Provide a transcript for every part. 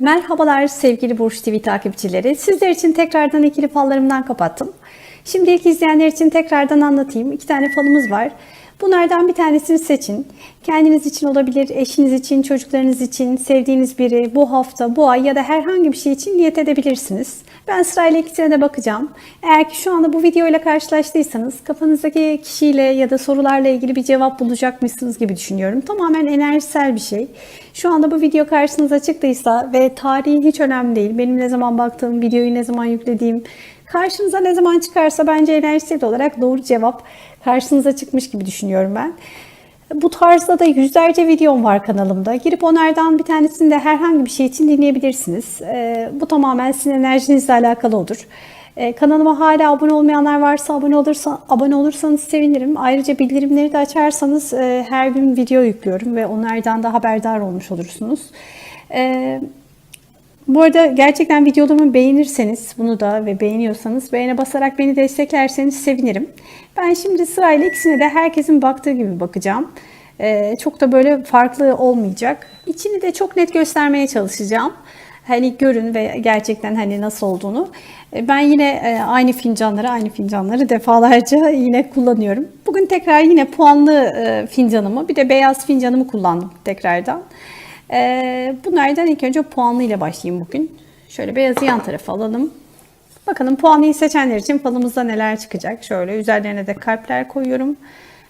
Merhabalar sevgili Burç TV takipçileri. Sizler için tekrardan ikili fallarımdan kapattım. Şimdi ilk izleyenler için tekrardan anlatayım. İki tane falımız var. Bunlardan bir tanesini seçin. Kendiniz için olabilir, eşiniz için, çocuklarınız için, sevdiğiniz biri bu hafta, bu ay ya da herhangi bir şey için niyet edebilirsiniz. Ben sırayla ikisine de bakacağım. Eğer ki şu anda bu videoyla karşılaştıysanız kafanızdaki kişiyle ya da sorularla ilgili bir cevap bulacakmışsınız gibi düşünüyorum. Tamamen enerjisel bir şey. Şu anda bu video karşınıza çıktıysa ve tarihi hiç önemli değil. Benim ne zaman baktığım, videoyu ne zaman yüklediğim, karşınıza ne zaman çıkarsa bence enerjisel olarak doğru cevap karşınıza çıkmış gibi düşünüyorum ben. Bu tarzda da yüzlerce videom var kanalımda. Girip onlardan bir tanesini de herhangi bir şey için dinleyebilirsiniz. Ee, bu tamamen sizin enerjinizle alakalı olur. Ee, kanalıma hala abone olmayanlar varsa abone olursa abone olursanız sevinirim. Ayrıca bildirimleri de açarsanız e, her gün video yüklüyorum ve onlardan da haberdar olmuş olursunuz. Bu arada gerçekten videolarımı beğenirseniz bunu da ve beğeniyorsanız beğene basarak beni desteklerseniz sevinirim. Ben şimdi sırayla ikisine de herkesin baktığı gibi bakacağım. Ee, çok da böyle farklı olmayacak. İçini de çok net göstermeye çalışacağım. Hani görün ve gerçekten hani nasıl olduğunu. Ee, Ben yine e, aynı fincanları, aynı fincanları defalarca yine kullanıyorum. Bugün tekrar yine puanlı e, fincanımı, bir de beyaz fincanımı kullandım tekrardan. Ee, bunlardan ilk önce puanlı ile başlayayım bugün. Şöyle beyazı yan tarafa alalım. Bakalım puanlıyı seçenler için falımızda neler çıkacak. Şöyle üzerlerine de kalpler koyuyorum.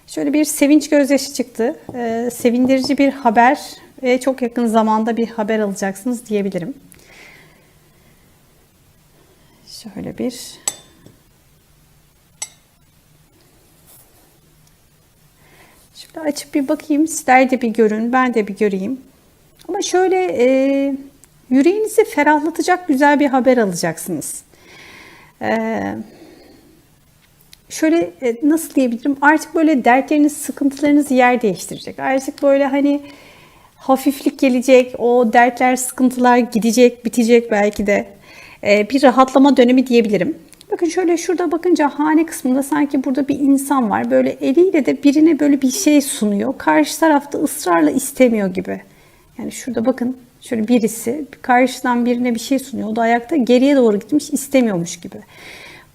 Şöyle bir sevinç gözyaşı çıktı. Ee, sevindirici bir haber ve çok yakın zamanda bir haber alacaksınız diyebilirim. Şöyle bir Şöyle açıp bir bakayım. Sizler de bir görün. Ben de bir göreyim. Ama şöyle e, yüreğinizi ferahlatacak güzel bir haber alacaksınız. E, şöyle e, nasıl diyebilirim? Artık böyle dertleriniz, sıkıntılarınız yer değiştirecek. Artık böyle hani hafiflik gelecek. O dertler, sıkıntılar gidecek, bitecek belki de. E, bir rahatlama dönemi diyebilirim. Bakın şöyle şurada bakınca hane kısmında sanki burada bir insan var. Böyle eliyle de birine böyle bir şey sunuyor. Karşı tarafta ısrarla istemiyor gibi. Yani şurada bakın şöyle birisi karşıdan birine bir şey sunuyor. O da ayakta geriye doğru gitmiş istemiyormuş gibi.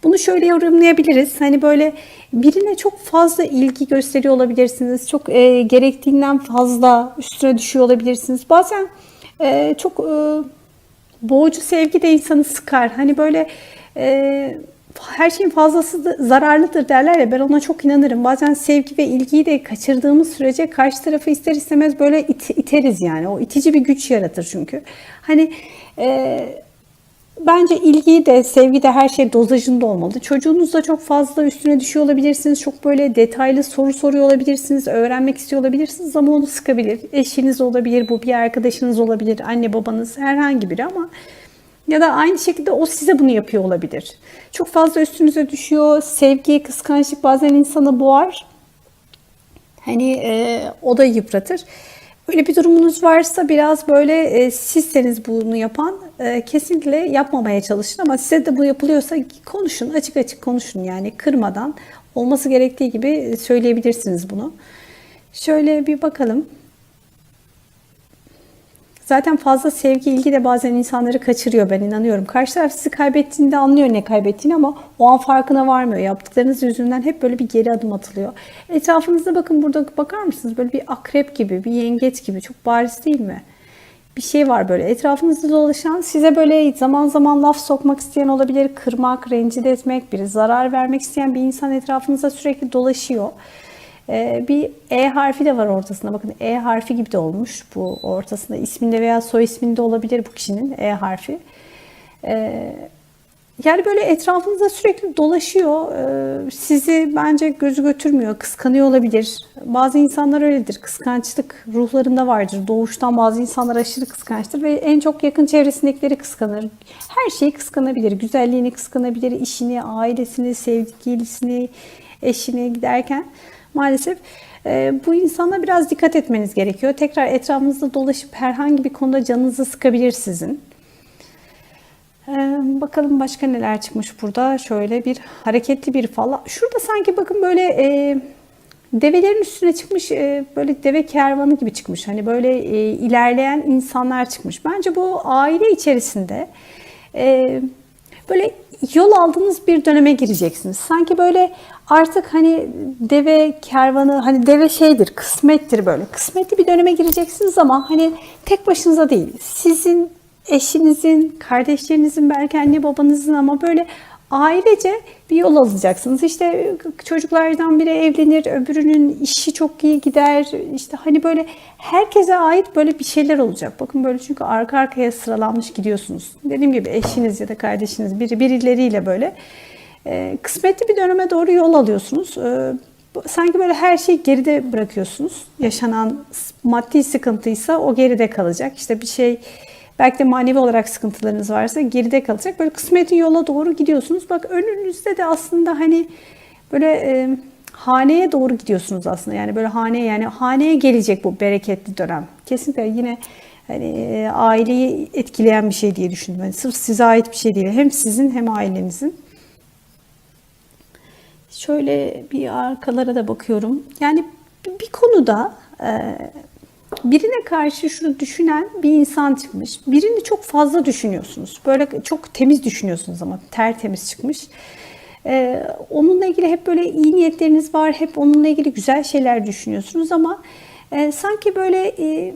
Bunu şöyle yorumlayabiliriz. Hani böyle birine çok fazla ilgi gösteriyor olabilirsiniz. Çok e, gerektiğinden fazla üstüne düşüyor olabilirsiniz. Bazen e, çok e, boğucu sevgi de insanı sıkar. Hani böyle e, her şeyin fazlası da zararlıdır derler ya ben ona çok inanırım. Bazen sevgi ve ilgiyi de kaçırdığımız sürece karşı tarafı ister istemez böyle it, iteriz yani. O itici bir güç yaratır çünkü. Hani e, bence ilgiyi de sevgi de her şey dozajında olmalı. Çocuğunuzla çok fazla üstüne düşüyor olabilirsiniz. Çok böyle detaylı soru soruyor olabilirsiniz. Öğrenmek istiyor olabilirsiniz ama onu sıkabilir. Eşiniz olabilir, bu bir arkadaşınız olabilir, anne babanız herhangi biri ama ya da aynı şekilde o size bunu yapıyor olabilir. Çok fazla üstünüze düşüyor. Sevgi, kıskançlık bazen insanı boğar. Hani e, o da yıpratır. Öyle bir durumunuz varsa biraz böyle e, sizseniz bunu yapan e, kesinlikle yapmamaya çalışın ama size de bu yapılıyorsa konuşun açık açık konuşun yani kırmadan olması gerektiği gibi söyleyebilirsiniz bunu. Şöyle bir bakalım. Zaten fazla sevgi, ilgi de bazen insanları kaçırıyor ben inanıyorum. Karşı taraf sizi kaybettiğinde anlıyor ne kaybettiğini ama o an farkına varmıyor. Yaptıklarınız yüzünden hep böyle bir geri adım atılıyor. Etrafınızda bakın burada bakar mısınız? Böyle bir akrep gibi, bir yengeç gibi çok bariz değil mi? Bir şey var böyle etrafınızda dolaşan size böyle zaman zaman laf sokmak isteyen olabilir, kırmak, rencide etmek, bir zarar vermek isteyen bir insan etrafınızda sürekli dolaşıyor. Ee, bir E harfi de var ortasında. Bakın E harfi gibi de olmuş bu ortasında. isminde veya soy isminde olabilir bu kişinin E harfi. Ee, yani böyle etrafınızda sürekli dolaşıyor. Ee, sizi bence gözü götürmüyor. Kıskanıyor olabilir. Bazı insanlar öyledir. Kıskançlık ruhlarında vardır. Doğuştan bazı insanlar aşırı kıskançtır ve en çok yakın çevresindekileri kıskanır. Her şeyi kıskanabilir. Güzelliğini kıskanabilir, işini, ailesini, sevgilisini, eşini giderken maalesef e, bu insana biraz dikkat etmeniz gerekiyor. Tekrar etrafınızda dolaşıp herhangi bir konuda canınızı sıkabilir sizin. E, bakalım başka neler çıkmış burada. Şöyle bir hareketli bir falan. Şurada sanki bakın böyle e, develerin üstüne çıkmış e, böyle deve kervanı gibi çıkmış. Hani böyle e, ilerleyen insanlar çıkmış. Bence bu aile içerisinde e, böyle yol aldığınız bir döneme gireceksiniz. Sanki böyle artık hani deve kervanı hani deve şeydir, kısmettir böyle. Kısmetli bir döneme gireceksiniz ama hani tek başınıza değil. Sizin eşinizin, kardeşlerinizin belki anne babanızın ama böyle ailece bir yol alacaksınız. İşte çocuklardan biri evlenir, öbürünün işi çok iyi gider. İşte hani böyle herkese ait böyle bir şeyler olacak. Bakın böyle çünkü arka arkaya sıralanmış gidiyorsunuz. Dediğim gibi eşiniz ya da kardeşiniz biri birileriyle böyle e, kısmetli bir döneme doğru yol alıyorsunuz. E, sanki böyle her şeyi geride bırakıyorsunuz. Yaşanan maddi sıkıntıysa o geride kalacak. İşte bir şey Belki de manevi olarak sıkıntılarınız varsa geride kalacak. Böyle kısmetin yola doğru gidiyorsunuz. Bak önünüzde de aslında hani böyle e, haneye doğru gidiyorsunuz aslında. Yani böyle haneye yani haneye gelecek bu bereketli dönem. Kesinlikle yine hani e, aileyi etkileyen bir şey diye düşündüm. Yani sırf size ait bir şey değil. Hem sizin hem ailenizin. Şöyle bir arkalara da bakıyorum. Yani bir konuda e, birine karşı şunu düşünen bir insan çıkmış. Birini çok fazla düşünüyorsunuz. Böyle çok temiz düşünüyorsunuz ama tertemiz çıkmış. Ee, onunla ilgili hep böyle iyi niyetleriniz var. Hep onunla ilgili güzel şeyler düşünüyorsunuz ama e, sanki böyle e,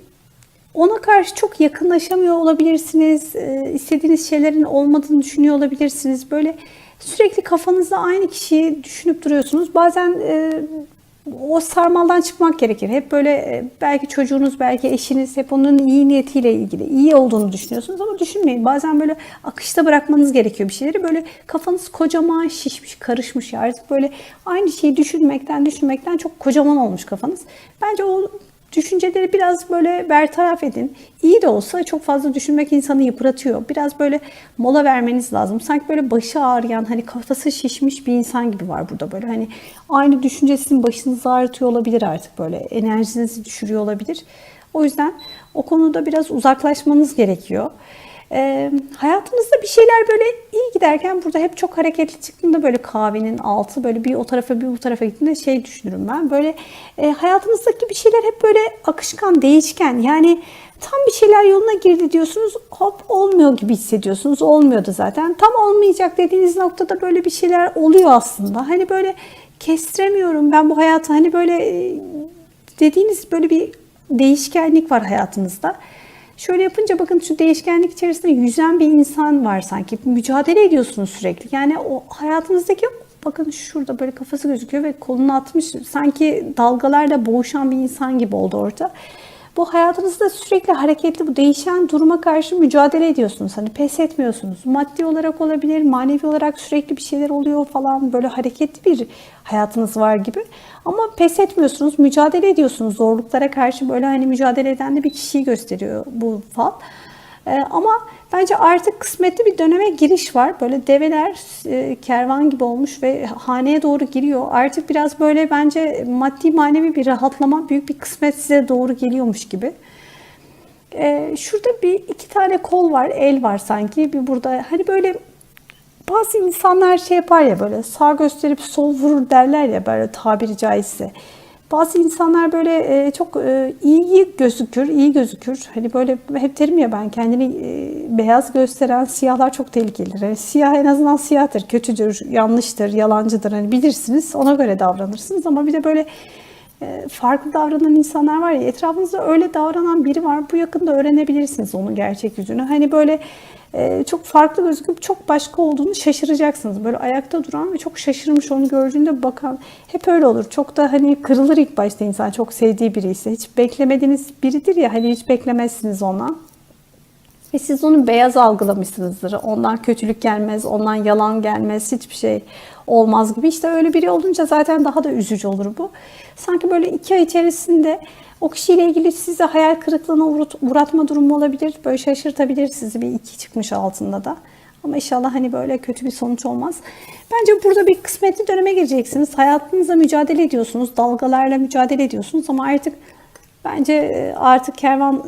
ona karşı çok yakınlaşamıyor olabilirsiniz. E, istediğiniz şeylerin olmadığını düşünüyor olabilirsiniz. Böyle sürekli kafanızda aynı kişiyi düşünüp duruyorsunuz. Bazen e, o sarmaldan çıkmak gerekir. Hep böyle e, belki çocuğunuz, belki eşiniz hep onun iyi niyetiyle ilgili iyi olduğunu düşünüyorsunuz ama düşünmeyin. Bazen böyle akışta bırakmanız gerekiyor bir şeyleri. Böyle kafanız kocaman şişmiş, karışmış ya artık böyle aynı şeyi düşünmekten düşünmekten çok kocaman olmuş kafanız. Bence o Düşünceleri biraz böyle bertaraf edin. İyi de olsa çok fazla düşünmek insanı yıpratıyor. Biraz böyle mola vermeniz lazım. Sanki böyle başı ağrıyan, hani kafası şişmiş bir insan gibi var burada böyle. Hani aynı düşünce sizin başınızı ağrıtıyor olabilir artık böyle. Enerjinizi düşürüyor olabilir. O yüzden o konuda biraz uzaklaşmanız gerekiyor. E, hayatınızda bir şeyler böyle iyi giderken burada hep çok hareketli çıktığında böyle kahvenin altı böyle bir o tarafa bir bu tarafa gittiğinde şey düşünürüm ben. Böyle e, hayatınızdaki bir şeyler hep böyle akışkan, değişken. Yani tam bir şeyler yoluna girdi diyorsunuz hop olmuyor gibi hissediyorsunuz. Olmuyordu zaten. Tam olmayacak dediğiniz noktada böyle bir şeyler oluyor aslında. Hani böyle kestiremiyorum ben bu hayatı. Hani böyle dediğiniz böyle bir değişkenlik var hayatınızda. Şöyle yapınca bakın şu değişkenlik içerisinde yüzen bir insan var sanki. Mücadele ediyorsunuz sürekli. Yani o hayatınızdaki bakın şurada böyle kafası gözüküyor ve kolunu atmış. Sanki dalgalarla boğuşan bir insan gibi oldu orada. Bu hayatınızda sürekli hareketli bu değişen duruma karşı mücadele ediyorsunuz. Hani pes etmiyorsunuz. Maddi olarak olabilir, manevi olarak sürekli bir şeyler oluyor falan. Böyle hareketli bir hayatınız var gibi. Ama pes etmiyorsunuz, mücadele ediyorsunuz. Zorluklara karşı böyle hani mücadele eden de bir kişiyi gösteriyor bu fal. Ee, ama bence artık kısmetli bir döneme giriş var. Böyle develer e, kervan gibi olmuş ve haneye doğru giriyor. Artık biraz böyle bence maddi manevi bir rahatlama, büyük bir kısmet size doğru geliyormuş gibi. Ee, şurada bir iki tane kol var, el var sanki. Bir burada hani böyle bazı insanlar şey yapar ya böyle sağ gösterip sol vurur derler ya böyle tabiri caizse. Bazı insanlar böyle e, çok e, iyi gözükür, iyi gözükür. Hani böyle hep derim ya ben kendini e, beyaz gösteren siyahlar çok tehlikelidir. Yani siyah en azından siyahtır, kötüdür, yanlıştır, yalancıdır. Hani bilirsiniz, ona göre davranırsınız. Ama bir de böyle e, farklı davranan insanlar var ya etrafınızda öyle davranan biri var. Bu yakında öğrenebilirsiniz onun gerçek yüzünü. Hani böyle çok farklı gözüküp çok başka olduğunu şaşıracaksınız. Böyle ayakta duran ve çok şaşırmış onu gördüğünde bakan hep öyle olur. Çok da hani kırılır ilk başta insan çok sevdiği biri ise. Hiç beklemediğiniz biridir ya hani hiç beklemezsiniz ondan. Ve siz onu beyaz algılamışsınızdır. Ondan kötülük gelmez, ondan yalan gelmez, hiçbir şey olmaz gibi. İşte öyle biri olunca zaten daha da üzücü olur bu. Sanki böyle iki ay içerisinde o kişiyle ilgili size hayal kırıklığına uğratma durumu olabilir. Böyle şaşırtabilir sizi bir iki çıkmış altında da. Ama inşallah hani böyle kötü bir sonuç olmaz. Bence burada bir kısmetli döneme gireceksiniz. Hayatınızla mücadele ediyorsunuz. Dalgalarla mücadele ediyorsunuz ama artık bence e, artık kervan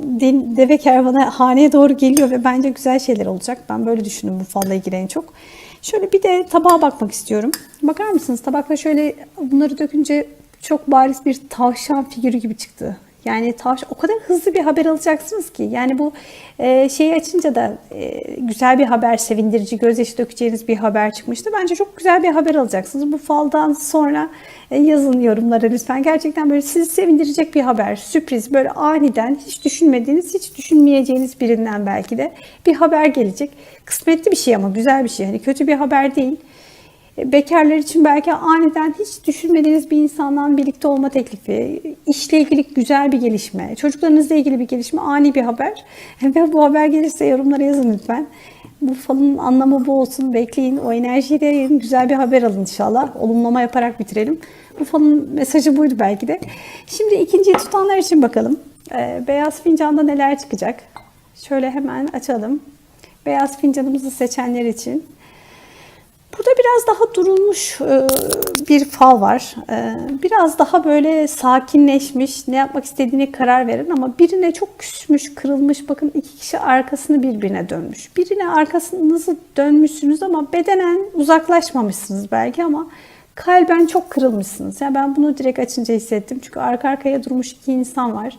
deve kervanı haneye doğru geliyor ve bence güzel şeyler olacak. Ben böyle düşündüm bu falla ilgili en çok. Şöyle bir de tabağa bakmak istiyorum. Bakar mısınız? Tabakla şöyle bunları dökünce çok bariz bir tavşan figürü gibi çıktı. Yani tavş o kadar hızlı bir haber alacaksınız ki. Yani bu e, şeyi açınca da e, güzel bir haber, sevindirici, gözyaşı dökeceğiniz bir haber çıkmıştı. Bence çok güzel bir haber alacaksınız. Bu faldan sonra e, yazın yorumlara lütfen. Gerçekten böyle sizi sevindirecek bir haber, sürpriz, böyle aniden hiç düşünmediğiniz, hiç düşünmeyeceğiniz birinden belki de bir haber gelecek. Kısmetli bir şey ama güzel bir şey. Hani kötü bir haber değil. Bekarlar için belki aniden hiç düşünmediğiniz bir insandan birlikte olma teklifi, işle ilgili güzel bir gelişme, çocuklarınızla ilgili bir gelişme, ani bir haber. Ve bu haber gelirse yorumlara yazın lütfen. Bu falın anlamı bu olsun. Bekleyin. O enerjiyi de yayın. Güzel bir haber alın inşallah. Olumlama yaparak bitirelim. Bu falın mesajı buydu belki de. Şimdi ikinciyi tutanlar için bakalım. Ee, beyaz fincanda neler çıkacak? Şöyle hemen açalım. Beyaz fincanımızı seçenler için. Burada biraz daha durulmuş e, bir fal var. E, Biraz daha böyle sakinleşmiş, ne yapmak istediğine karar veren ama birine çok küsmüş, kırılmış. Bakın iki kişi arkasını birbirine dönmüş. Birine arkasınızı dönmüşsünüz ama bedenen uzaklaşmamışsınız belki ama kalben çok kırılmışsınız. Yani ben bunu direkt açınca hissettim. Çünkü arka arkaya durmuş iki insan var.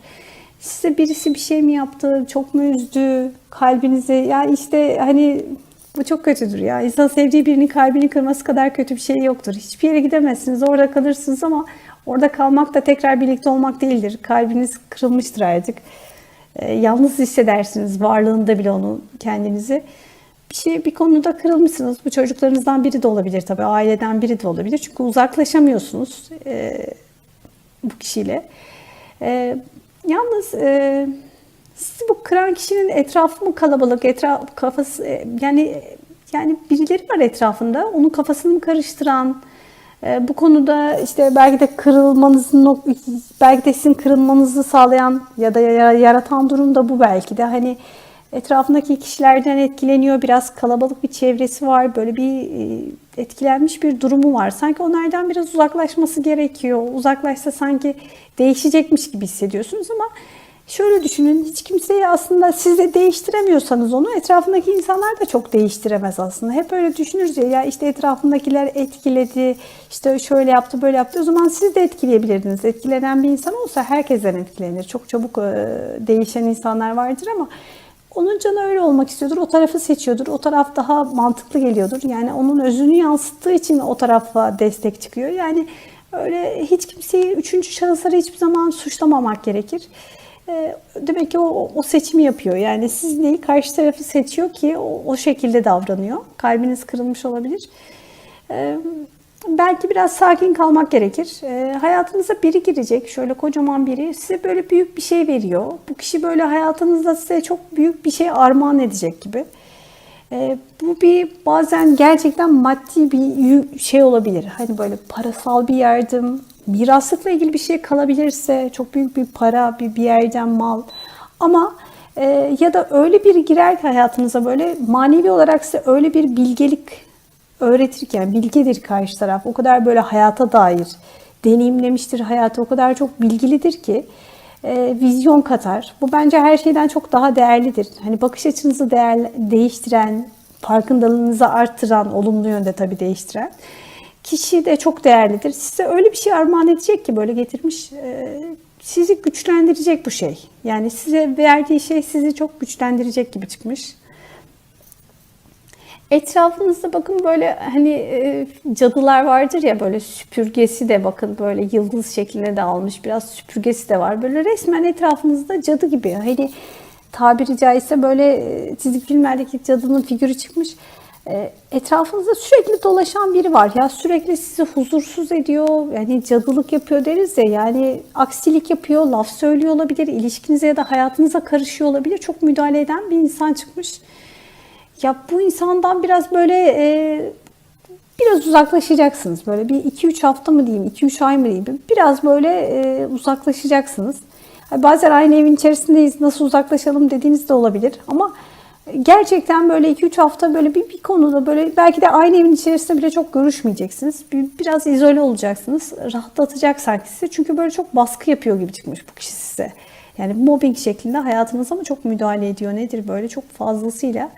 Size birisi bir şey mi yaptı, çok mu üzdü kalbinizi? Yani işte hani bu çok kötüdür ya. İnsan sevdiği birinin kalbini kırması kadar kötü bir şey yoktur. Hiçbir yere gidemezsiniz. Orada kalırsınız ama orada kalmak da tekrar birlikte olmak değildir. Kalbiniz kırılmıştır artık. Ee, yalnız hissedersiniz varlığında bile onu kendinizi. Bir şey bir konuda kırılmışsınız. Bu çocuklarınızdan biri de olabilir tabii. Aileden biri de olabilir. Çünkü uzaklaşamıyorsunuz e, bu kişiyle. E, yalnız e, sizi bu kıran kişinin etrafı mı kalabalık, etraf kafası e, yani yani birileri var etrafında. Onun kafasını mı karıştıran, e, bu konuda işte belki de kırılmanızın nok- belki de sizin kırılmanızı sağlayan ya da ya- yaratan durum da bu belki de hani etrafındaki kişilerden etkileniyor. Biraz kalabalık bir çevresi var. Böyle bir e, etkilenmiş bir durumu var. Sanki onlardan biraz uzaklaşması gerekiyor. Uzaklaşsa sanki değişecekmiş gibi hissediyorsunuz ama Şöyle düşünün hiç kimseyi aslında siz de değiştiremiyorsanız onu etrafındaki insanlar da çok değiştiremez aslında. Hep öyle düşünürüz ya, ya işte etrafındakiler etkiledi, işte şöyle yaptı böyle yaptı o zaman siz de etkileyebilirdiniz. Etkilenen bir insan olsa herkesten etkilenir. Çok çabuk e, değişen insanlar vardır ama onun canı öyle olmak istiyordur. O tarafı seçiyordur. O taraf daha mantıklı geliyordur. Yani onun özünü yansıttığı için o tarafa destek çıkıyor. Yani öyle hiç kimseyi üçüncü şahısları hiçbir zaman suçlamamak gerekir. Demek ki o, o seçimi yapıyor. Yani siz değil karşı tarafı seçiyor ki o, o şekilde davranıyor. Kalbiniz kırılmış olabilir. E, Belki biraz sakin kalmak gerekir. E, hayatınıza biri girecek, şöyle kocaman biri size böyle büyük bir şey veriyor. Bu kişi böyle hayatınızda size çok büyük bir şey armağan edecek gibi. E, bu bir bazen gerçekten maddi bir şey olabilir. Hani böyle parasal bir yardım, miraslıkla ilgili bir şey kalabilirse çok büyük bir para, bir, bir yerden mal. Ama e, ya da öyle biri girer ki hayatınıza böyle manevi olarak size öyle bir bilgelik öğretirken bilgedir karşı taraf. O kadar böyle hayata dair deneyimlemiştir hayatı. O kadar çok bilgilidir ki e, vizyon katar. Bu bence her şeyden çok daha değerlidir. Hani bakış açınızı değer, değiştiren, farkındalığınızı arttıran, olumlu yönde tabii değiştiren kişi de çok değerlidir. Size öyle bir şey armağan edecek ki böyle getirmiş e, sizi güçlendirecek bu şey. Yani size verdiği şey sizi çok güçlendirecek gibi çıkmış. Etrafınızda bakın böyle hani e, cadılar vardır ya böyle süpürgesi de bakın böyle yıldız şeklinde de almış biraz süpürgesi de var. Böyle resmen etrafınızda cadı gibi hani tabiri caizse böyle e, çizgi filmlerdeki cadının figürü çıkmış. E, Etrafınızda sürekli dolaşan biri var ya sürekli sizi huzursuz ediyor yani cadılık yapıyor deriz ya yani aksilik yapıyor laf söylüyor olabilir ilişkinize ya da hayatınıza karışıyor olabilir çok müdahale eden bir insan çıkmış. Ya bu insandan biraz böyle e, biraz uzaklaşacaksınız. Böyle bir 2-3 hafta mı diyeyim, 2-3 ay mı diyeyim. Biraz böyle e, uzaklaşacaksınız. Bazen aynı evin içerisindeyiz, nasıl uzaklaşalım dediğiniz de olabilir. Ama gerçekten böyle 2-3 hafta böyle bir, bir konuda böyle belki de aynı evin içerisinde bile çok görüşmeyeceksiniz. Bir, biraz izole olacaksınız. Rahatlatacak sanki sizi. Çünkü böyle çok baskı yapıyor gibi çıkmış bu kişi size. Yani mobbing şeklinde hayatınıza mı çok müdahale ediyor nedir böyle çok fazlasıyla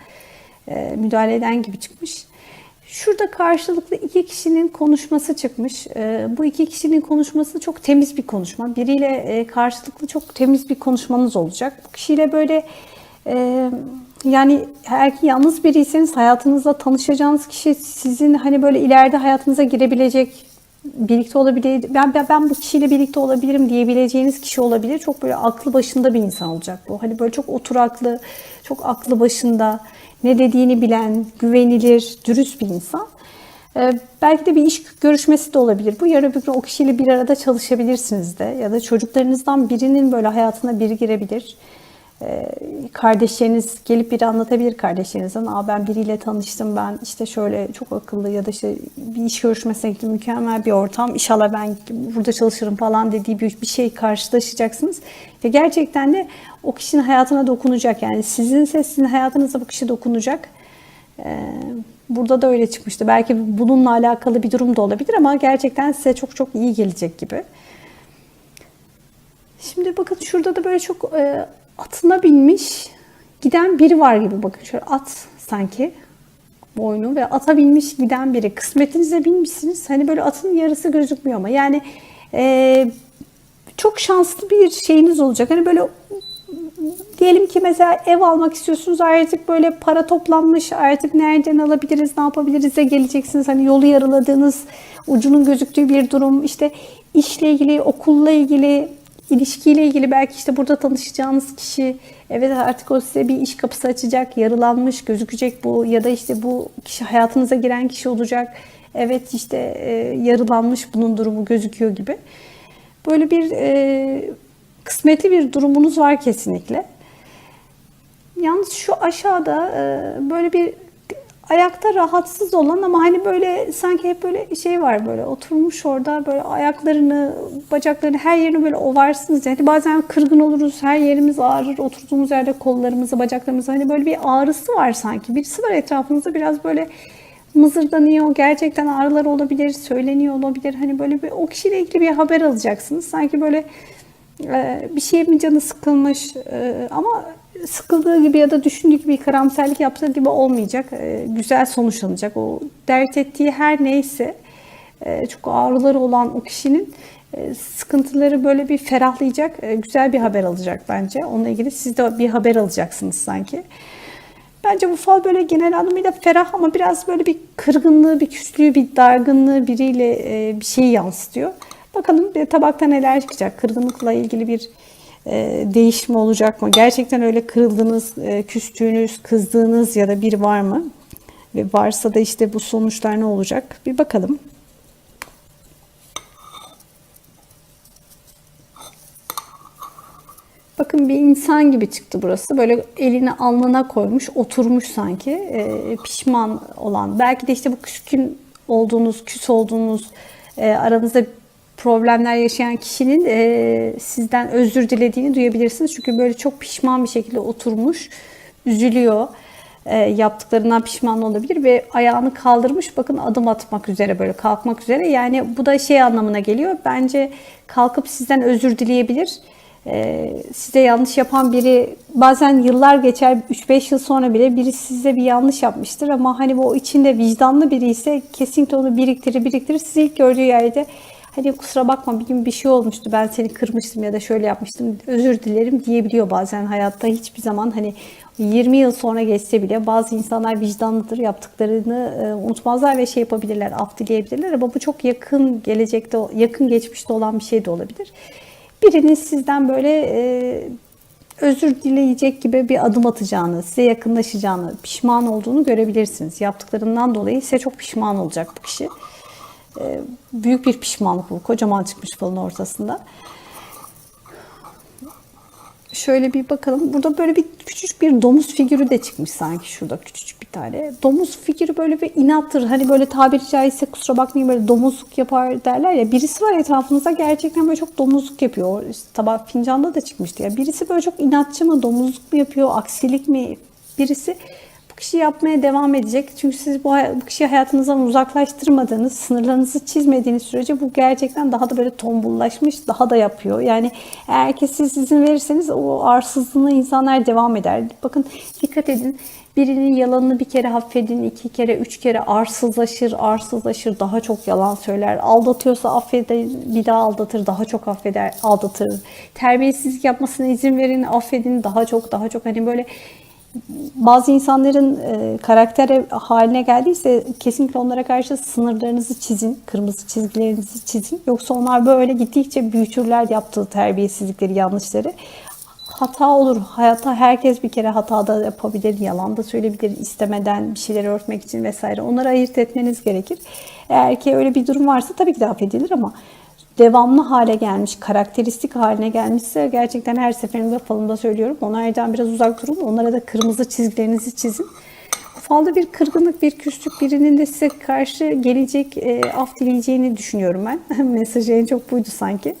e, müdahale eden gibi çıkmış. Şurada karşılıklı iki kişinin konuşması çıkmış. Ee, bu iki kişinin konuşması çok temiz bir konuşma. Biriyle e, karşılıklı çok temiz bir konuşmanız olacak. Bu kişiyle böyle e, yani eğer ki yalnız biriyseniz hayatınızda tanışacağınız kişi sizin hani böyle ileride hayatınıza girebilecek birlikte olabilir. Ben, ben ben bu kişiyle birlikte olabilirim diyebileceğiniz kişi olabilir. Çok böyle aklı başında bir insan olacak bu. Hani böyle çok oturaklı, çok aklı başında, ne dediğini bilen, güvenilir, dürüst bir insan. Ee, belki de bir iş görüşmesi de olabilir. Bu yarın gün o kişiyle bir arada çalışabilirsiniz de. Ya da çocuklarınızdan birinin böyle hayatına biri girebilir. Ee, kardeşleriniz gelip biri anlatabilir kardeşlerinizden. Aa ben biriyle tanıştım ben işte şöyle çok akıllı ya da işte bir iş görüşmesine gittim mükemmel bir ortam. İnşallah ben burada çalışırım falan dediği bir, bir şey karşılaşacaksınız. Ve gerçekten de o kişinin hayatına dokunacak. Yani sizinse sizin hayatınıza bu kişi dokunacak. Ee, burada da öyle çıkmıştı. Belki bununla alakalı bir durum da olabilir ama gerçekten size çok çok iyi gelecek gibi. Şimdi bakın şurada da böyle çok e, atına binmiş giden biri var gibi bakın şöyle at sanki boynu ve ata binmiş giden biri. Kısmetinize binmişsiniz. Hani böyle atın yarısı gözükmüyor ama yani e, çok şanslı bir şeyiniz olacak. Hani böyle diyelim ki mesela ev almak istiyorsunuz artık böyle para toplanmış artık nereden alabiliriz ne yapabiliriz de geleceksiniz. Hani yolu yaraladığınız ucunun gözüktüğü bir durum işte işle ilgili okulla ilgili ilişkiyle ilgili belki işte burada tanışacağınız kişi evet artık o size bir iş kapısı açacak, yarılanmış gözükecek bu ya da işte bu kişi hayatınıza giren kişi olacak. Evet işte e, yarılanmış bunun durumu gözüküyor gibi. Böyle bir e, kısmetli bir durumunuz var kesinlikle. Yalnız şu aşağıda e, böyle bir ayakta rahatsız olan ama hani böyle sanki hep böyle şey var böyle oturmuş orada böyle ayaklarını, bacaklarını her yerini böyle ovarsınız. Yani bazen kırgın oluruz, her yerimiz ağrır, oturduğumuz yerde kollarımızı, bacaklarımızı hani böyle bir ağrısı var sanki. Birisi var etrafınızda biraz böyle mızırdanıyor. Gerçekten ağrılar olabilir, söyleniyor olabilir. Hani böyle bir o kişiyle ilgili bir haber alacaksınız. Sanki böyle e, bir şey mi canı sıkılmış e, ama sıkıldığı gibi ya da düşündüğü gibi karamsarlık yaptığı gibi olmayacak. E, güzel sonuçlanacak. O dert ettiği her neyse e, çok ağrıları olan o kişinin e, sıkıntıları böyle bir ferahlayacak. E, güzel bir haber alacak bence. Onunla ilgili siz de bir haber alacaksınız sanki. Bence bu fal böyle genel anlamıyla ferah ama biraz böyle bir kırgınlığı, bir küslüğü, bir dargınlığı biriyle bir şeyi yansıtıyor. Bakalım bir tabakta neler çıkacak. Kırgınlıkla ilgili bir değişme olacak mı? Gerçekten öyle kırıldığınız, e, küstüğünüz, kızdığınız ya da bir var mı? Ve varsa da işte bu sonuçlar ne olacak? Bir bakalım. Bakın bir insan gibi çıktı burası. Böyle elini alnına koymuş, oturmuş sanki. E, pişman olan. Belki de işte bu küskün olduğunuz, küs olduğunuz, e, aranızda problemler yaşayan kişinin e, sizden özür dilediğini duyabilirsiniz. Çünkü böyle çok pişman bir şekilde oturmuş, üzülüyor. E, yaptıklarından pişman olabilir ve ayağını kaldırmış bakın adım atmak üzere böyle kalkmak üzere. Yani bu da şey anlamına geliyor. Bence kalkıp sizden özür dileyebilir. E, size yanlış yapan biri bazen yıllar geçer 3-5 yıl sonra bile biri size bir yanlış yapmıştır ama hani bu içinde vicdanlı biri ise kesinlikle onu biriktirir biriktirir sizi ilk gördüğü yerde Hani kusura bakma bir gün bir şey olmuştu ben seni kırmıştım ya da şöyle yapmıştım özür dilerim diyebiliyor bazen hayatta hiçbir zaman hani 20 yıl sonra geçse bile bazı insanlar vicdanlıdır yaptıklarını e, unutmazlar ve şey yapabilirler af dileyebilirler ama bu çok yakın gelecekte yakın geçmişte olan bir şey de olabilir. Birinin sizden böyle e, özür dileyecek gibi bir adım atacağını, size yakınlaşacağını, pişman olduğunu görebilirsiniz. Yaptıklarından dolayı size çok pişman olacak bu kişi. Ee, büyük bir pişmanlık bu. Kocaman çıkmış falın ortasında. Şöyle bir bakalım. Burada böyle bir küçük bir domuz figürü de çıkmış sanki şurada küçücük bir tane. Domuz figürü böyle bir inattır. Hani böyle tabiri caizse kusura bakmayın böyle domuzluk yapar derler ya. Birisi var etrafınızda gerçekten böyle çok domuzluk yapıyor. İşte tabak fincanda da çıkmıştı ya. Birisi böyle çok inatçı mı, domuzluk mu yapıyor, aksilik mi? Birisi kişi yapmaya devam edecek. Çünkü siz bu, bu kişiyi hayatınızdan uzaklaştırmadığınız, sınırlarınızı çizmediğiniz sürece bu gerçekten daha da böyle tombullaşmış, daha da yapıyor. Yani eğer ki siz izin verirseniz o arsızlığına insanlar devam eder. Bakın dikkat edin. Birinin yalanını bir kere affedin, iki kere, üç kere arsızlaşır, arsızlaşır, daha çok yalan söyler. Aldatıyorsa affedin, bir daha aldatır, daha çok affeder, aldatır. Terbiyesizlik yapmasına izin verin, affedin, daha çok, daha çok. Hani böyle bazı insanların e, karakter haline geldiyse kesinlikle onlara karşı sınırlarınızı çizin, kırmızı çizgilerinizi çizin. Yoksa onlar böyle gittikçe büyütürler yaptığı terbiyesizlikleri, yanlışları. Hata olur. Hayatta herkes bir kere hata da yapabilir, yalan da söyleyebilir, istemeden bir şeyleri örtmek için vesaire. Onları ayırt etmeniz gerekir. Eğer ki öyle bir durum varsa tabii ki de affedilir ama devamlı hale gelmiş, karakteristik haline gelmişse gerçekten her seferinde falımda söylüyorum. Onlardan biraz uzak durun. Onlara da kırmızı çizgilerinizi çizin. Falda bir kırgınlık, bir küslük birinin de size karşı gelecek, e, af dileyeceğini düşünüyorum ben. Mesajı en çok buydu sanki.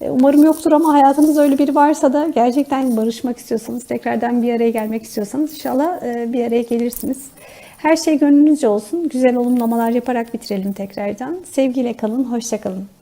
E, Umarım yoktur ama hayatınızda öyle biri varsa da gerçekten barışmak istiyorsanız, tekrardan bir araya gelmek istiyorsanız inşallah e, bir araya gelirsiniz. Her şey gönlünüzce olsun. Güzel olumlamalar yaparak bitirelim tekrardan. Sevgiyle kalın, hoşça kalın.